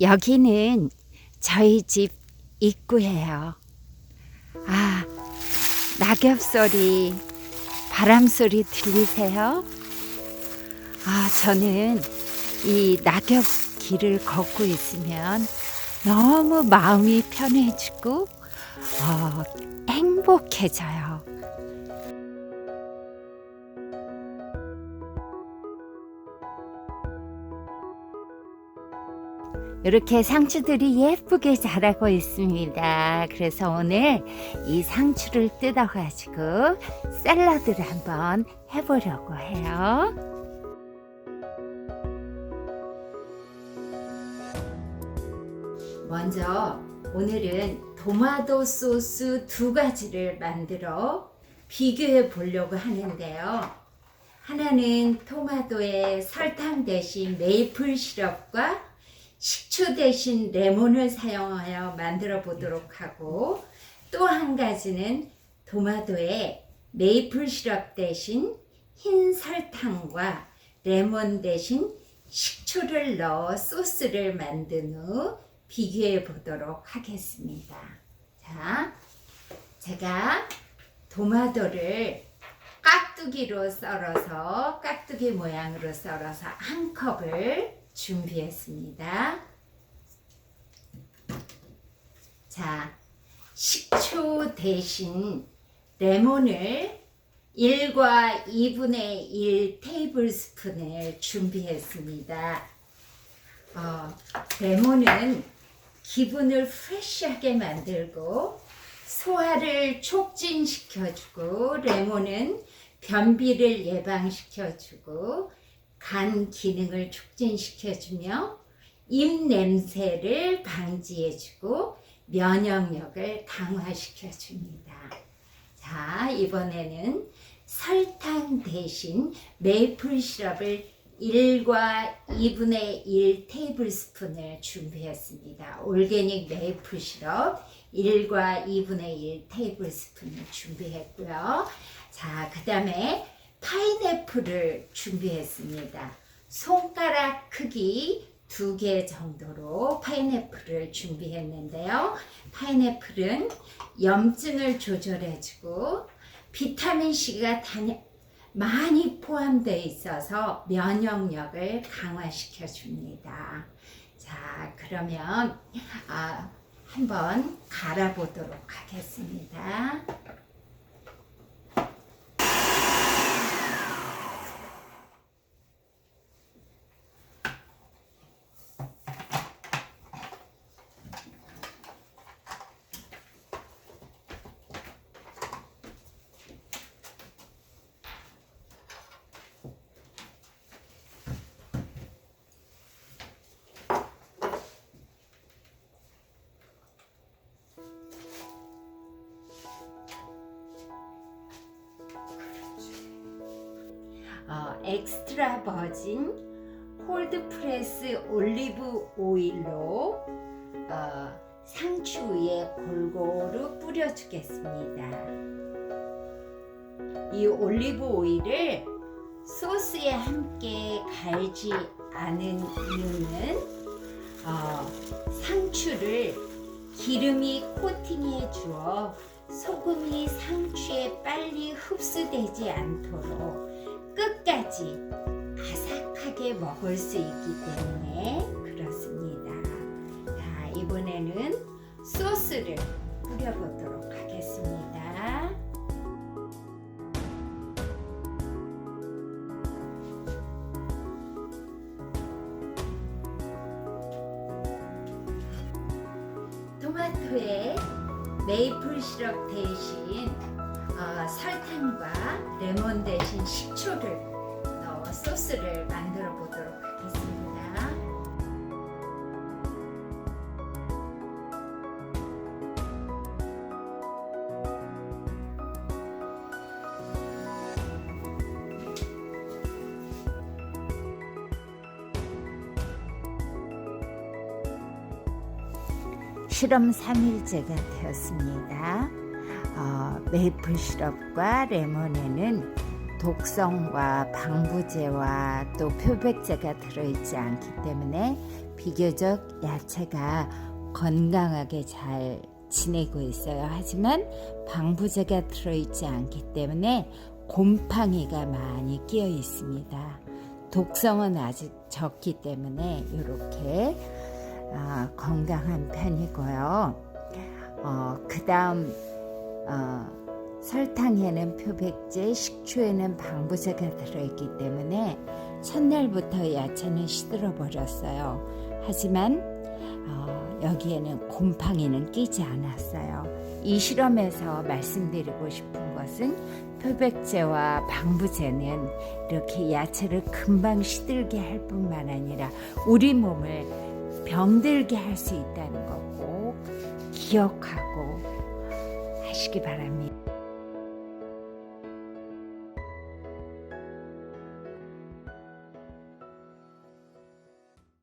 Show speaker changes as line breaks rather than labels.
여기는 저희 집 입구예요. 아, 낙엽 소리, 바람 소리 들리세요? 아, 저는 이 낙엽 길을 걷고 있으면 너무 마음이 편해지고 어, 행복해져요. 이렇게 상추들이 예쁘게 자라고 있습니다. 그래서 오늘 이 상추를 뜯어가지고 샐러드를 한번 해보려고 해요. 먼저 오늘은 토마토 소스 두 가지를 만들어 비교해 보려고 하는데요. 하나는 토마토에 설탕 대신 메이플 시럽과 식초 대신 레몬을 사용하여 만들어 보도록 하고 또 한 가지는 토마토에 메이플 시럽 대신 흰 설탕과 레몬 대신 식초를 넣어 소스를 만든 후 비교해 보도록 하겠습니다. 자, 제가 토마토를 깍두기로 썰어서 깍두기 모양으로 썰어서 한 컵을 준비했습니다. 자, 식초 대신 레몬을 1과 2분의 1 테이블 스푼을 준비했습니다. 어, 레몬은 기분을 프레시하게 만들고 소화를 촉진시켜주고 레몬은 변비를 예방시켜주고 간 기능을 촉진시켜주며 입 냄새를 방지해주고 면역력을 강화시켜줍니다. 자, 이번에는 설탕 대신 메이플 시럽을 1과 2분의 1 테이블 스푼을 준비했습니다. 올게닉 메이플 시럽 1과 2분의 1 테이블 스푼을 준비했고요. 자, 그 다음에 파인애플을 준비했습니다. 손가락 크기 두 개 정도로 파인애플을 준비했는데요. 파인애플은 염증을 조절해주고 비타민 C가 단, 많이 포함되어 있어서 면역력을 강화시켜 줍니다. 자, 그러면 아, 한번 갈아보도록 하겠습니다. 어, 엑스트라 버진 콜드 프레스 올리브 오일로 어, 상추 위에 골고루 뿌려주겠습니다. 이 올리브 오일을 소스에 함께 갈지 않은 이유는 어, 상추를 기름이 코팅해 주어 소금이 상추에 빨리 흡수되지 않도록 끝까지 아삭하게 먹을 수 있기 때문에 그렇습니다. 자, 이번에는 소스를 뿌려보도록 하겠습니다. 토마토에 메이플 시럽 대신 어, 설탕과 레몬 대신 식초를 넣어 소스를 만들어 보도록 하겠습니다. 실험 3일째가 되었습니다. 어, 메이플 시럽과 레몬에는 독성과 방부제와 또 표백제가 들어있지 않기 때문에 비교적 야채가 건강하게 잘 지내고 있어요. 하지만 방부제가 들어있지 않기 때문에 곰팡이가 많이 끼어 있습니다. 독성은 아직 적기 때문에 이렇게 아, 건강한 편이고요. 어, 그 다음 어, 설탕에는 표백제, 식초에는 방부제가 들어있기 때문에 첫날부터 야채는 시들어 버렸어요. 하지만 어, 여기에는 곰팡이는 끼지 않았어요. 이 실험에서 말씀드리고 싶은 것은 표백제와 방부제는 이렇게 야채를 금방 시들게 할 뿐만 아니라 우리 몸을 병들게 할 수 있다는 거꼭 기억하고 하시기 바랍니다.